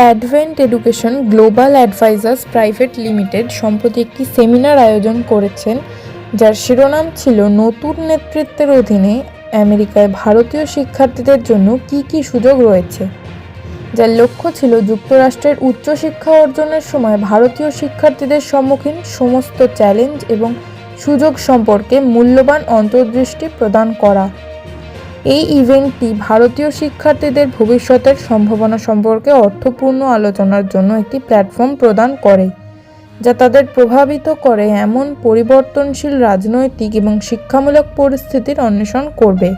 Advent education global advisors private limited সম্প্রতি একটি seminar আয়োজন করেছেন, যার শিরোনাম ছিল নতুন নেতৃত্বের অধীনে আমেরিকায় ভারতীয় শিক্ষার্থীদের জন্য কী কী সুযোগ রয়েছে, যার লক্ষ্য ছিল যুক্তরাষ্ট্রের উচ্চশিক্ষা অর্জনের সময় ভারতীয় শিক্ষার্থীদের সম্মুখীন সমস্ত চ্যালেঞ্জ এবং সুযোগ সম্পর্কে মূল্যবান অন্তর্দৃষ্টি প্রদান করা। এই ইভেন্টটি ভারতীয় শিক্ষার্থীদের ভবিষ্যতের সম্ভাবনা সম্পর্কে অর্থপূর্ণ আলোচনার জন্য একটি প্ল্যাটফর্ম প্রদান করে, যা তাদের প্রভাবিত করে এমন পরিবর্তনশীল রাজনৈতিক এবং শিক্ষামূলক পরিস্থিতির অন্বেষণ করবে।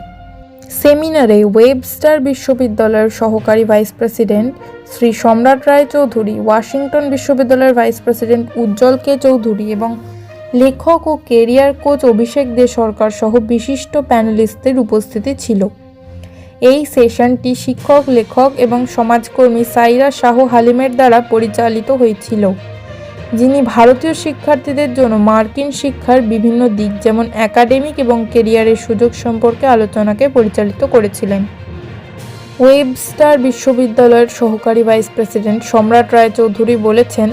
সেমিনারে ওয়েবস্টার বিশ্ববিদ্যালয়ের সহকারী vice president Shri Samrat Roy Chowdhury Washington বিশ্ববিদ্যালয়ের vice president Ujjwal K Chowdhury এবং লেখক ও কেরিয়ার কোচ অভিষেক দে সরকার সহ বিশিষ্ট প্যানেলিস্টদের উপস্থিতি ছিল। এই সেশনটি শিক্ষক, লেখক এবং সমাজকর্মী সাইরা শাহ হালিমের দ্বারা পরিচালিত হয়েছিল। যিনি ভারতীয় শিক্ষার্থীদের জন্য মার্কিন শিক্ষার বিভিন্ন দিক যেমন একাডেমিক এবং কেরিয়ারের সুযোগ সম্পর্কে আলোচনাকে পরিচালিত করেছিলেন। ওয়েবস্টার বিশ্ববিদ্যালয়ের সহকারী ভাইস প্রেসিডেন্ট সম্রাট রায়চৌধুরী বলেছেন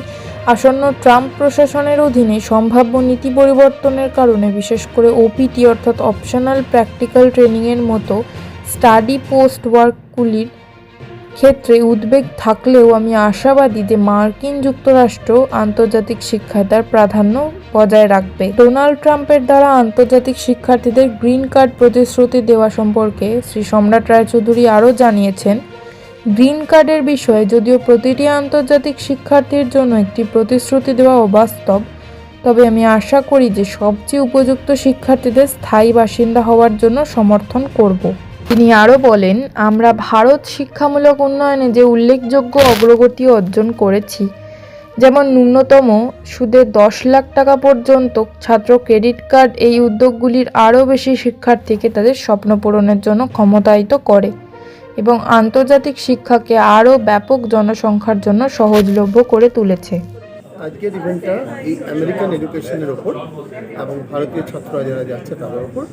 আসন্ন ট্রাম্প প্রশাসনের অধীনে সম্ভাব্য নীতি পরিবর্তনের কারণে বিশেষ করে ওপিটি অর্থাৎ অপশনাল প্র্যাকটিক্যাল ট্রেনিংয়ের মতো স্টাডি পোস্ট ওয়ার্কগুলির ক্ষেত্রে উদ্বেগ থাকলেও আমি আশাবাদী যে মার্কিন যুক্তরাষ্ট্র আন্তর্জাতিক শিক্ষায় তার প্রাধান্য বজায় রাখবে। ডোনাল্ড ট্রাম্পের দ্বারা আন্তর্জাতিক শিক্ষার্থীদের গ্রিন কার্ড প্রতিশ্রুতি দেওয়া সম্পর্কে শ্রী সম্রাট রায়চৌধুরী আরও জানিয়েছেন গ্রিন কার্ডের বিষয়ে যদিও প্রতিটি আন্তর্জাতিক শিক্ষার্থীর জন্য একটি প্রতিশ্রুতি দেওয়া অবাস্তব, তবে আমি আশা করি যে সবচেয়ে উপযুক্ত শিক্ষার্থীদের স্থায়ী বাসিন্দা হওয়ার জন্য সমর্থন করব। তিনি আরও বলেন, আমরা ভারত শিক্ষামূলক উন্নয়নে যে উল্লেখযোগ্য অগ্রগতি অর্জন করেছি, যেমন ন্যূনতম সুদে দশ লাখ টাকা পর্যন্ত ছাত্র ক্রেডিট কার্ড এই উদ্যোগগুলির আরও বেশি শিক্ষার্থীকে তাদের স্বপ্ন পূরণের জন্য ক্ষমতায়িত করে। এবং আন্তর্জাতিক শিক্ষাকে আরও ব্যাপক জনসংখ্যার জন্য সহজলভ্য করে তুলেছে। আজকের ইভেন্টটা এই আমেরিকান এডুকেশনের ওপর এবং ভারতীয় ছাত্ররা যারা যাচ্ছে তাদের ওপর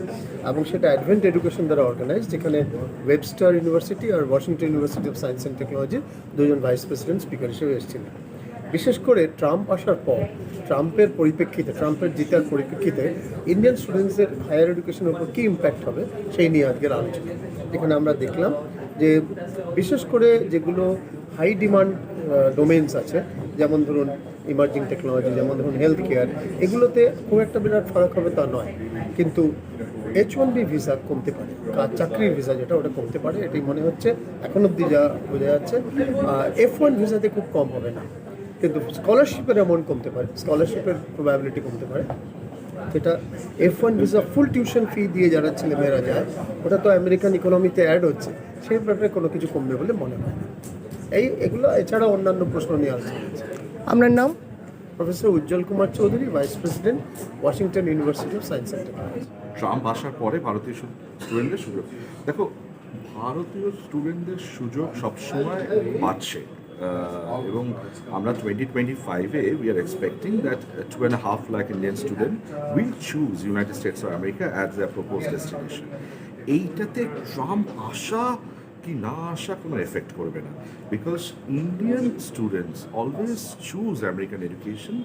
এবং সেটা অ্যাডভেন্ট এডুকেশন দ্বারা অর্গানাইজ যেখানে Webster university R Washington university of science and টেকনোলজির দুজন ভাইস প্রেসিডেন্ট স্পিকার হিসেবে এসেছিলেন। বিশেষ করে ট্রাম্প আসার পর, ট্রাম্পের পরিপ্রেক্ষিতে, ট্রাম্পের জিতার পরিপ্রেক্ষিতে ইন্ডিয়ান স্টুডেন্টসদের হায়ার এডুকেশনের উপর কী ইম্প্যাক্ট হবে, সেই নিয়ে আজকের আলোচনা। এখানে আমরা দেখলাম যে বিশেষ করে যেগুলো হাই ডিমান্ড ডোমেন্স আছে, যেমন ধরুন ইমার্জিং টেকনোলজি যেমন ধরুন হেলথ কেয়ার এগুলোতে খুব একটা বিরাট ফারাক হবে তা নয়। কিন্তু এইচ ওয়ান বি ভিসা কমতে পারে কাজ চাকরির ভিসা যেটা, ওটা কমতে পারে, এটাই মনে হচ্ছে। এখন অব্দি যা বোঝা যাচ্ছে এফ ওয়ান ভিসাতে খুব কম হবে না। কিন্তু স্কলারশিপের অ্যামাউন্ট কমতে পারে স্কলারশিপের প্রবাবিলিটি কমতে পারে। যেটা F one visa full tuition fee দিয়ে যারা ছেলেমেয়েরা যায় ওটা তো আমেরিকান ইকোনমিতে অ্যাড হচ্ছে সেই ব্যাপারে কোনো কিছু কমবে বলে মনে হয় না। এই এগুলো এছাড়া অন্যান্য প্রশ্ন নিয়ে হচ্ছে। আপনার নাম? Professor Ujjwal Kumar Chowdhury vice president Washington university of science and technology Trump আসার পরে ভারতীয় স্টুডেন্টদের সুযোগ। দেখো ভারতীয় স্টুডেন্টদের সুযোগ সবসময় বাড়ছে। এবং আমরা টোয়েন্টি টোয়েন্টি ফাইভে we are expecting that two and half lakh Indian student will choose United States of America as the propose destination এইটাতে ট্রাম্প আসা কি না আসা কোনো এফেক্ট করবে না। Because Indian students always choose American education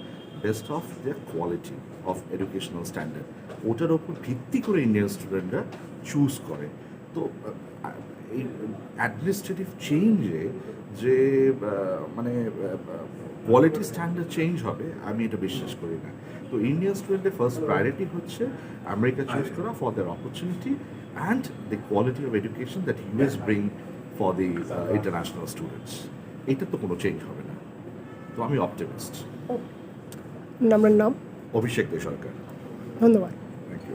based of their quality of educational standard ওটার ওপর ভিত্তি করে ইন্ডিয়ান স্টুডেন্টরা চুজ করে। তো এই অ্যাডমিনিস্ট্রেটিভ চেঞ্জে যে মানে কোয়ালিটি স্ট্যান্ডার্ড চেঞ্জ হবে আমি এটা বিশ্বাস করি না। তো ইন্ডিয়ান স্টুডেন্টের ফার্স্ট প্রায়োরিটি হচ্ছে আমেরিকা চুজ করা for their opportunity and the quality of education that US bring for the international students এটা তো কোনো চেঞ্জ হবে না। তো আমি অপটিমিস্ট আপনার নাম? অভিষেক দে সরকার ধন্যবাদ থ্যাংক ইউ